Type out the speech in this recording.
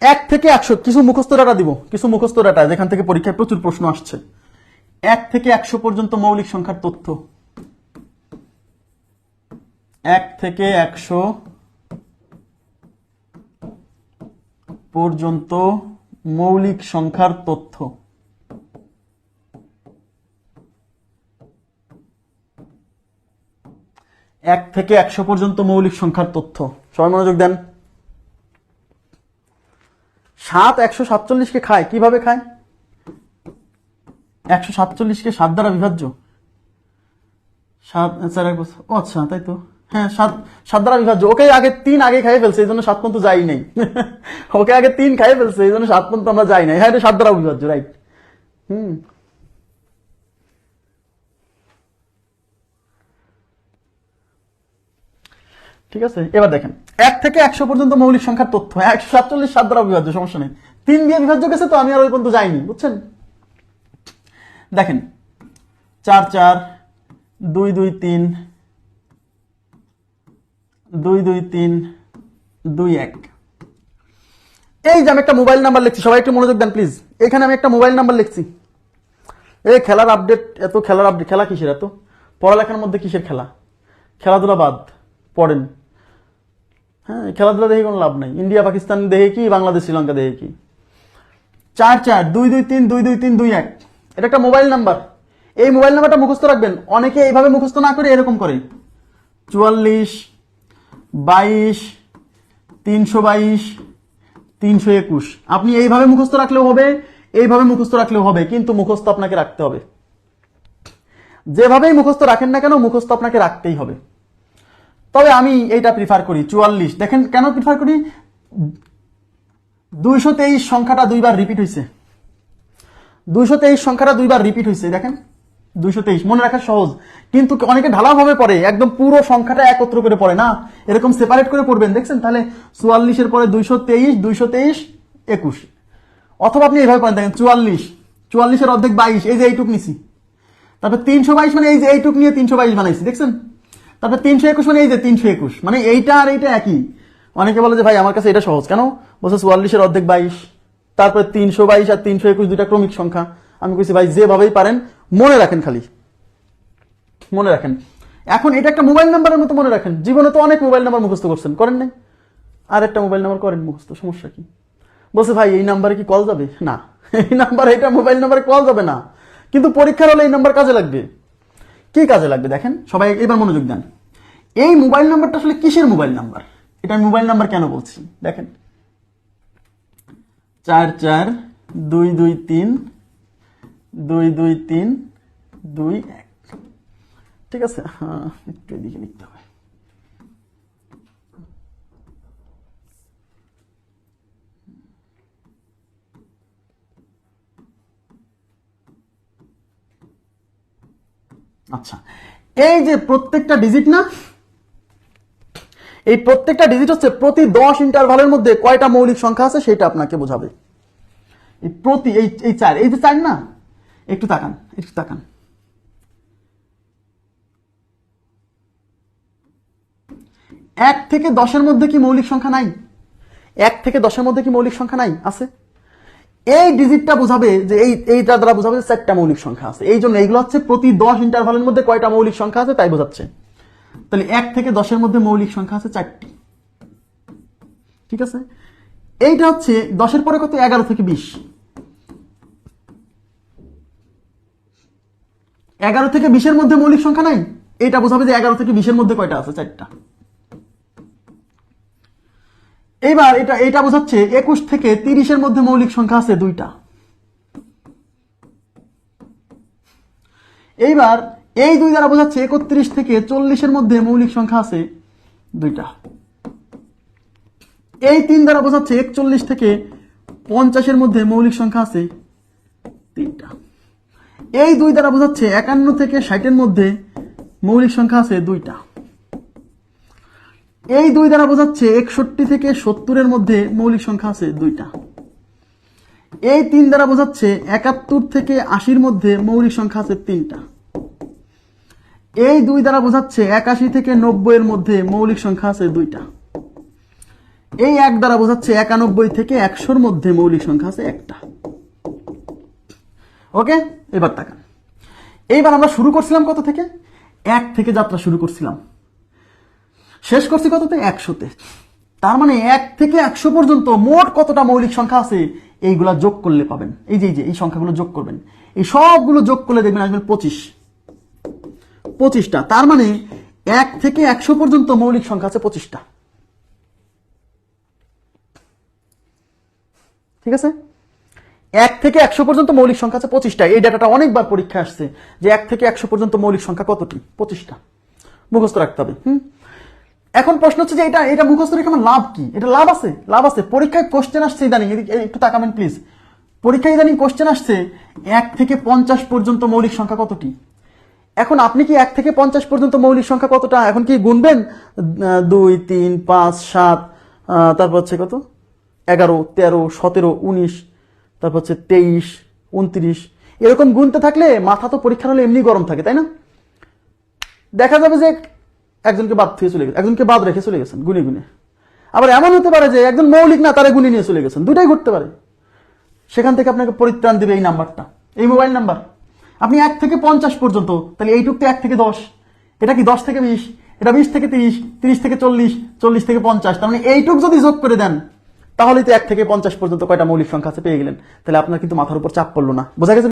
এক থেকে একশো, কিছু মুখস্থ ডাটা দিব, কিছু মুখস্থ ডাটা যেখান থেকে পরীক্ষায় প্রচুর প্রশ্ন আসছে। এক থেকে একশো পর্যন্ত মৌলিক সংখ্যার তথ্য। এক থেকে একশো পর্যন্ত মৌলিক সংখ্যার তথ্য। এক থেকে একশো পর্যন্ত মৌলিক সংখ্যার তথ্য। সবাই মনোযোগ দেন। সাত একশো সাতচল্লিশকে খায়? কীভাবে খায়? একশো সাতচল্লিশকে সাত দ্বারা বিভাজ্য? সাত স্যার এক বছর ও আচ্ছা তাই তো। হ্যাঁ সাত সাত দ্বারা বিভাজ্য। ওকে আগে তিন আগে খাইয়ে ফেলছে, এই জন্য সাত পর্যন্ত যাই নাই। ওকে আগে তিন খাইয়ে ফেলছে, এই জন্য সাত পর্যন্ত আমরা যাই নাই। হ্যাঁ এটা সাত দ্বারা বিভাজ্য রাইট হুম। ঠিক আছে, এবার দেখেন। এক থেকে একশো পর্যন্ত মৌলিক সংখ্যার তথ্য। একশো সাতচল্লিশ সাত দ্বারা বিভাজ্য, সমস্যা নেই। তিন দিয়ে বিভাজ্য গেছে তো আমি আর ওই পর্যন্ত যাইনি, বুঝছেন? দেখেন, চার চার, দুই দুই, তিন, দুই দুই, তিন, দুই, এক। এই যে আমি একটা মোবাইল নাম্বার লিখছি, সবাই একটু মনোযোগ দেন, প্লিজ। এখানে আমি একটা মোবাইল নাম্বার লিখছি। এই খেলার আপডেট, এত খেলার আপডেট, খেলা কিসের এত? পড়ালেখার মধ্যে কিসের খেলা? খেলাধুলা বাদ, পড়েন। হ্যাঁ খেলাধুলা দেখে কোনো লাভ নাই। ইন্ডিয়া, পাকিস্তান দেখে কি, বাংলাদেশ, শ্রীলঙ্কা দেখে কি? চার চার দুই দুই তিন দুই দুই তিন দুই এক এটা একটা মোবাইল নাম্বার। এই মোবাইল নাম্বারটা মুখস্থ রাখবেন। অনেকে এইভাবে মুখস্থ না করে এরকম করে। চুয়াল্লিশ, বাইশ, তিনশো বাইশ, তিনশো একুশ। আপনি এইভাবে মুখস্থ রাখলেও হবে, এইভাবে মুখস্থ রাখলেও হবে, কিন্তু মুখস্থ আপনাকে রাখতে হবে। যেভাবেই মুখস্থ রাখেন না কেন, মুখস্থ আপনাকে রাখতেই হবে। তবে আমি এইটা প্রিফার করি, চুয়াল্লিশ। দেখেন কেন প্রিফার করি? দুইশো তেইশ সংখ্যাটা দুইবার রিপিট হয়েছে দুইশো তেইশ সংখ্যাটা দুইবার রিপিট হয়েছে দেখেন। দুইশো তেইশ, মনে রাখা সহজ। কিন্তু অনেকে ঢালাভাবে পড়ে, একদম পুরো সংখ্যাটা একত্র করে পড়ে, না? এরকম সেপারেট করে পড়বেন, দেখছেন? তাহলে চুয়াল্লিশের পরে দুইশো তেইশ দুইশো তেইশ, একুশ। অথবা আপনি এইভাবে পড়েন, দেখেন, চুয়াল্লিশ। চুয়াল্লিশের অর্ধেক বাইশ, এই যে এইটুক নিছি। তারপর তিনশো বাইশ মানে এই যে এইটুক নিয়ে তিনশো বাইশ বানাইছি, দেখছেন? তারপর তিনশো একুশ মানে এই যে তিনশো একুশ মানে এইটা আর এইটা একই। অনেকে বলে যে ভাই আমার কাছে এটা সহজ, কেন? বলছে চুয়াল্লিশের অর্ধেক বাইশ, তারপরে তিনশো বাইশ আর তিনশো একুশ দুইটা ক্রমিক সংখ্যা। আমি কইছি ভাই যেভাবেই পারেন, মনে রাখেন খালি। মনে রাখেন। এখন এটা একটা মোবাইল নাম্বারের মতো মনে রাখেন। জীবনে তো অনেক মোবাইল নাম্বার মুখস্থ করছেন, করেন নাই? আর একটা মোবাইল নাম্বার করেন মুখস্থ, সমস্যা কি? বলছে ভাই, এই নাম্বারে কি কল যাবে? না, এই নাম্বার, এটা মোবাইল নাম্বারে কল যাবে না। কিন্তু পরীক্ষার হলে এই নাম্বার কাজে লাগবে। কি কাজে লাগবে দেখেন? সবাই এবার মনোযোগ দেন। এই মোবাইল নাম্বারটা আসলে কিসের মোবাইল নাম্বার? এটা আমি মোবাইল নাম্বার কেন বলছি? দেখেন। চার চার দুই দুই তিন, দুই দুই তিন, দুই এক। ঠিক আছে? হ্যাঁ একটু এদিকে লিখতে হবে। আচ্ছা। এই যে প্রত্যেকটা ডিজিট না, এই প্রত্যেকটা ডিজিট হচ্ছে প্রতি দশ ইন্টারভালের মধ্যে কয়টা মৌলিক সংখ্যা আছে সেটা আপনাকে বোঝাবে। এই প্রতি, এই এই চার, এই যে চার না, একটু তাকান একটু তাকান। এক থেকে দশের মধ্যে কি মৌলিক সংখ্যা নাই? এক থেকে দশের মধ্যে কি মৌলিক সংখ্যা নাই? আছে? এই ডিজিটটা বোঝাবে যে এই, এইটা দ্বারা বোঝাবে যে চারটা মৌলিক সংখ্যা আছে। এই জন্য এইগুলো হচ্ছে প্রতি দশ ইন্টারভালের মধ্যে কয়টা মৌলিক সংখ্যা আছে তাই বোঝাচ্ছে। তাহলে এক থেকে দশের মধ্যে মৌলিক সংখ্যা আছে চারটি। ঠিক আছে? এইটা হচ্ছে দশের পরে কত? এগারো থেকে বিশ। এগারো থেকে বিশের মধ্যে মৌলিক সংখ্যা নাই? এটা বোঝাবে যে এগারো থেকে বিশের মধ্যে কয়টা আছে? চারটা। এইবার এটা এটা বোঝাচ্ছে একুশ থেকে তিরিশের মধ্যে মৌলিক সংখ্যা আছে দুইটা। এইবার এই দুই দ্বারা বোঝাচ্ছে একত্রিশ থেকে চল্লিশের মধ্যে মৌলিক সংখ্যা আছে দুইটা। এই তিন দ্বারা বোঝাচ্ছে একচল্লিশ থেকে পঞ্চাশের মধ্যে মৌলিক সংখ্যা আছে তিনটা। এই দুই দ্বারা বোঝাচ্ছে একান্ন থেকে ষাটের মধ্যে মৌলিক সংখ্যা আছে দুইটা। এই দুই দ্বারা বোঝাচ্ছে একষট্টি থেকে সত্তরের মধ্যে মৌলিক সংখ্যা আছে দুইটা। এই তিন দ্বারা বোঝাচ্ছে একাত্তর থেকে আশির মধ্যে মৌলিক সংখ্যা আছে তিনটা। এই দুই দ্বারা বোঝাচ্ছে একাশি থেকে নব্বই এর মধ্যে মৌলিক সংখ্যা আছে দুইটা। এই এক দ্বারা বোঝাচ্ছে একানব্বই থেকে একশোর মধ্যে মৌলিক সংখ্যা আছে একটা। ওকে? এবার তাকান। এইবার আমরা শুরু করছিলাম কত থেকে? এক থেকে যাত্রা শুরু করছিলাম। শেষ করছি কততে? একশোতে। তার মানে এক থেকে একশো পর্যন্ত মোট কতটা মৌলিক সংখ্যা আছে, এইগুলা যোগ করলে পাবেন। এই যে এই যে, এই সংখ্যাগুলো যোগ করবেন। এই সবগুলো যোগ করলে দেখবেন আসবেন পঁচিশ। পঁচিশটা। তার মানে এক থেকে একশো পর্যন্ত মৌলিক সংখ্যা আছে পঁচিশটা। ঠিক আছে? এক থেকে একশো পর্যন্ত মৌলিক সংখ্যা আছে পঁচিশটা। এই ডাটাটা অনেকবার পরীক্ষা আসছে যে এক থেকে একশো পর্যন্ত মৌলিক সংখ্যা কতটি? পঁচিশটা। মুখস্থ রাখতে হবে। হুম? এখন প্রশ্ন হচ্ছে যে এটা এটা মুখস্থ রেখে আমার লাভ কি? এটা লাভ আছে? লাভ আছে। পরীক্ষায় কোশ্চেন আসছে ইদানিং। একটু তাকাবেন প্লিজ পরীক্ষায় ইদানিং কোশ্চেন আসছে, এক থেকে পঞ্চাশ পর্যন্ত মৌলিক সংখ্যা কতটি এখন আপনি কি এক থেকে পঞ্চাশ পর্যন্ত মৌলিক সংখ্যা কতটা? এখন কি গুনবেন? দুই, তিন, পাঁচ, সাত তারপর হচ্ছে কত? এগারো, তেরো, সতেরো, উনিশ, তারপর হচ্ছে তেইশ, উনত্রিশ। এরকম গুনতে থাকলে মাথা তো পরীক্ষার হলে এমনি গরম থাকে, তাই না? দেখা যাবে যে একজনকে বাদ থেকে চলে গেছে, একজনকে বাদ রেখে চলে গেছেন গুনে গুনে। আবার এমন হতে পারে যে একজন মৌলিক না, তারা গুনে নিয়ে চলে গেছেন। দুটাই ঘটতে পারে। সেখান থেকে আপনাকে পরিত্রাণ দেবে এই নাম্বারটা, এই মোবাইল নাম্বার। আপনি এক থেকে পঞ্চাশ পর্যন্ত, তাহলে এইটুক তো এক থেকে দশ। এটা কি দশ থেকে বিশ? এটা বিশ থেকে তিরিশ তিরিশ থেকে চল্লিশ চল্লিশ থেকে পঞ্চাশ। তার মানে এইটুক যদি যোগ করে দেন, তাহলেই তো এক থেকে পঞ্চাশ পর্যন্ত কয়টা মৌলিক সংখ্যা আছে পেয়ে গেলেন। তাহলে আপনার কিন্তু মাথার উপর চাপ পড়ল না। বোঝা গেছে?